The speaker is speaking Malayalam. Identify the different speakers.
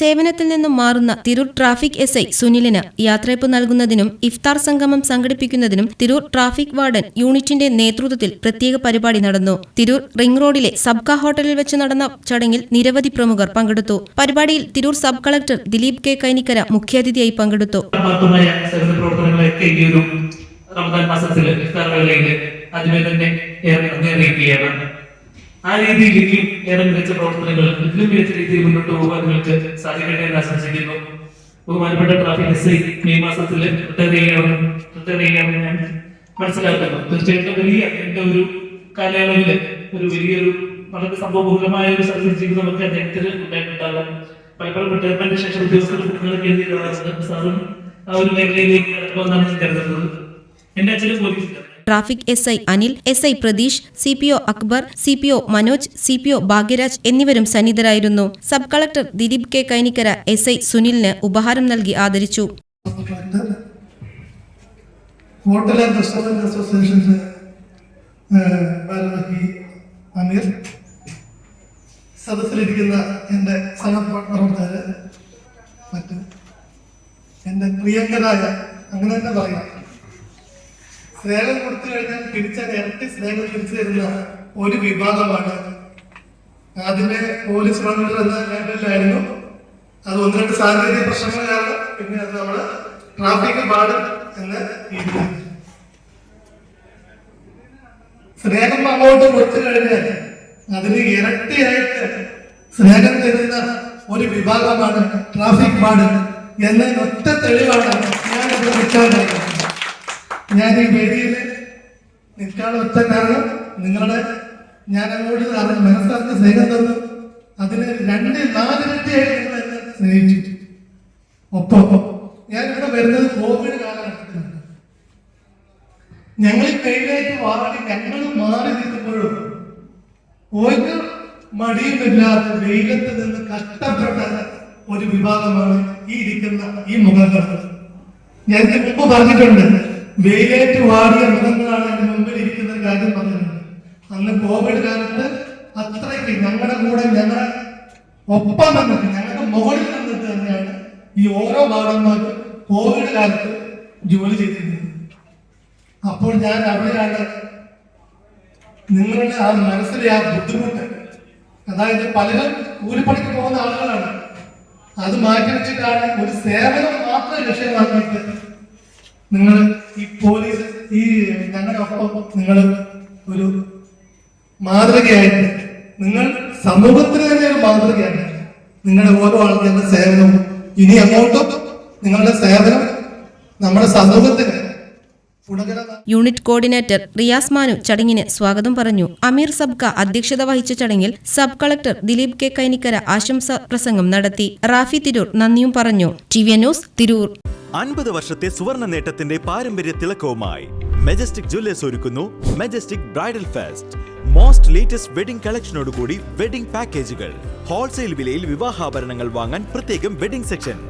Speaker 1: സേവനത്തിൽ നിന്നും മാറുന്ന തിരൂർ ട്രാഫിക് എസ് ഐ സുനിലിന് യാത്രയപ്പ് നൽകുന്നതിനും ഇഫ്താർ സംഗമം സംഘടിപ്പിക്കുന്നതിനും തിരൂർ ട്രാഫിക് വാർഡൻ യൂണിറ്റിന്റെ നേതൃത്വത്തിൽ പ്രത്യേക പരിപാടി നടന്നു. തിരൂർ റിംഗ് റോഡിലെ സബ്ക ഹോട്ടലിൽ വെച്ച് നടന്ന ചടങ്ങിൽ നിരവധി പ്രമുഖർ പങ്കെടുത്തു. പരിപാടിയിൽ Tirur sub collector Dileep K Kainikkara മുഖ്യാതിഥിയായി പങ്കെടുത്തു.
Speaker 2: റമദാൻ മാസത്തിൽ ആദ്യമേ തന്നെ ഏറെ അറിയിക്കുകയാണ് ആ രീതിയിൽ ഇനിയും ഏറെ മികച്ച പ്രവർത്തനങ്ങൾ ഇതിലും മികച്ച രീതിയിൽ മുന്നോട്ട് പോകാൻ നിങ്ങൾക്ക് സാധിക്കട്ടെ എന്ന് ആശംസിക്കുന്നു. ബഹുമാനപ്പെട്ട ട്രാഫിക് എസ് ഐ മെയ് മാസത്തിൽ ഞാൻ. മനസ്സിലാക്കുന്നു തീർച്ചയായിട്ടും വലിയ എന്റെ ഒരു കാലയളവിൽ ഒരു വലിയൊരു വളരെ സംഭവബഹുലമായ ഒരു സർവീസ് നമുക്ക് അദ്ദേഹത്തിന് ഉണ്ടായിട്ടുണ്ടാകാം. പലപ്പോഴും റിട്ടയർമെന്റ് ശേഷം ഉദ്യോഗസ്ഥർ കുട്ടികളൊക്കെ എഴുതി സാറും ആ ഒരു മേഖലയിലേക്ക് കടക്കുമെന്നാണ് ഞാൻ കരുതുന്നത്. എന്റെ അച്ഛനും പോലീസിലാണ്.
Speaker 1: Traffic S I Anil S I Pratheesh C P O Akbar C P O Manoj C P O Bhagyaraj എന്നിവരും സന്നിധരായിരുന്നു. Sub collector Dileep K Kainikkara S I സുനിലിന് ഉപഹാരം നൽകി ആദരിച്ചു.
Speaker 3: സദസ്സിലിരിക്കുന്ന എന്റെ സഹപ്രവർത്തകർ മറ്റ് എന്റെ പ്രിയങ്കരായ അങ്ങനെ തന്നെ പറയാം. സ്നേഹം കൊടുത്തു കഴിഞ്ഞാൽ തിരിച്ച ഇരട്ടി സ്നേഹം തിരിച്ചു തരുന്ന ഒരു വിഭാഗമാണ്. അതിന്റെ പോലീസ് മണ്ഡലം എന്ന ലേബലിലായിരുന്നു അത് ഒന്ന് രണ്ട് സാങ്കേതിക പ്രശ്നങ്ങൾ കാരണം പിന്നെ അത് നമ്മൾ ട്രാഫിക് പാട് എന്ന രീതിയിൽ. സ്നേഹം അങ്ങോട്ട് കൊടുത്തു കഴിഞ്ഞാൽ അതിന് ഇരട്ടിയായിട്ട് സ്നേഹം തരുന്ന ഒരു വിഭാഗമാണ് ട്രാഫിക് പാട് എന്നതിന് ഒറ്റ തെളിവാണ് ഞാൻ ഇവിടെ നിൽക്കാനായത് ഞാൻ ഈ വേദിയിൽ നിൽക്കാതെ ഒറ്റ കാരണം നിങ്ങളുടെ ഞാൻ അങ്ങോട്ട് അറിഞ്ഞ മനസ്സറിഞ്ഞ സ്നേഹം തന്നു. അതിന് രണ്ട് നാലിരട്ടിയായി നിങ്ങൾ എന്നെ സ്നേഹിച്ചു. ഒപ്പം ഞാൻ ഇവിടെ വരുന്നത് കോവിഡ് കാലഘട്ടത്തിലാണ്. ഞങ്ങൾ കഴിഞ്ഞായിട്ട് വാടി ഞങ്ങൾ മാറി നിൽക്കുമ്പോഴും ഒരു മടിയുമില്ലാതെ വെയിലത്ത് നിന്ന് കഷ്ടപ്പെട്ട ഒരു വിഭാഗമാണ് ഈ ഇരിക്കുന്ന ഈ മുഖങ്ങൾ. ഞാൻ മുമ്പ് പറഞ്ഞിട്ടുണ്ട്. വെയിലേറ്റ് വാടിയ മൃഗങ്ങളാണ് എന്റെ മുമ്പിൽ ഇരിക്കുന്ന കാര്യം പറഞ്ഞത് അന്ന് കോവിഡ് കാലത്ത് അത്രയ്ക്ക് ഞങ്ങളുടെ കൂടെ ഞങ്ങളെ ഒപ്പം നിന്നിട്ട് ഞങ്ങളുടെ മുകളിൽ നിന്നിട്ട് തന്നെയാണ് ഈ ഓരോ ഭാഗന്മാരും കോവിഡ് കാലത്ത് ജോലി ചെയ്തിരുന്നത്. അപ്പോൾ ഞാൻ അവിടെയാണ് നിങ്ങളുടെ ആ മനസ്സിലെ ആ ബുദ്ധിമുട്ട്. അതായത് പലരും കൂലിപ്പണിക്ക് പോകുന്ന ആളുകളാണ്. അത് മാറ്റി വെച്ചിട്ടാണ് ഒരു സേവനം മാത്രം ലക്ഷ്യമാക്കിയിട്ട് നിങ്ങൾ ഈ പോലീസ് ഈ ഞങ്ങളുടെ ഒപ്പം നിങ്ങൾ ഒരു മാതൃകയായിട്ട് നിങ്ങൾ സമൂഹത്തിന് തന്നെ ഒരു മാതൃകയാണ് നിങ്ങളുടെ ഓരോ ആൾക്കാരുടെ സേവനവും ഇനി അങ്ങോട്ടും നിങ്ങളുടെ സേവനം നമ്മുടെ സമൂഹത്തിന്
Speaker 1: യൂണിറ്റ് കോർഡിനേറ്റർ റിയാസ് മാനു ചടങ്ങിന് സ്വാഗതം പറഞ്ഞു. അമീർ സബ്ക അധ്യക്ഷത വഹിച്ച ചടങ്ങിൽ sub collector Dileep K Kainikkara ആശംസ പ്രസംഗം നടത്തി. റാഫി തിരൂർ നന്ദിയും പറഞ്ഞു. T V news Tirur.
Speaker 4: അൻപത് വർഷത്തെ സുവർണ നേട്ടത്തിന്റെ പാരമ്പര്യ തിളക്കവുമായി മെജസ്റ്റിക് ജ്വല്ലേഴ്സ് ഒരുക്കുന്നു majestic bridal fest. Most latest wedding കളക്ഷനോടുകൂടി wedding പാക്കേജുകൾ. ഹോൾസെയിൽ വിലയിൽ വിവാഹാഭരണങ്ങൾ വാങ്ങാൻ പ്രത്യേകം വെഡിംഗ് സെക്ഷൻ.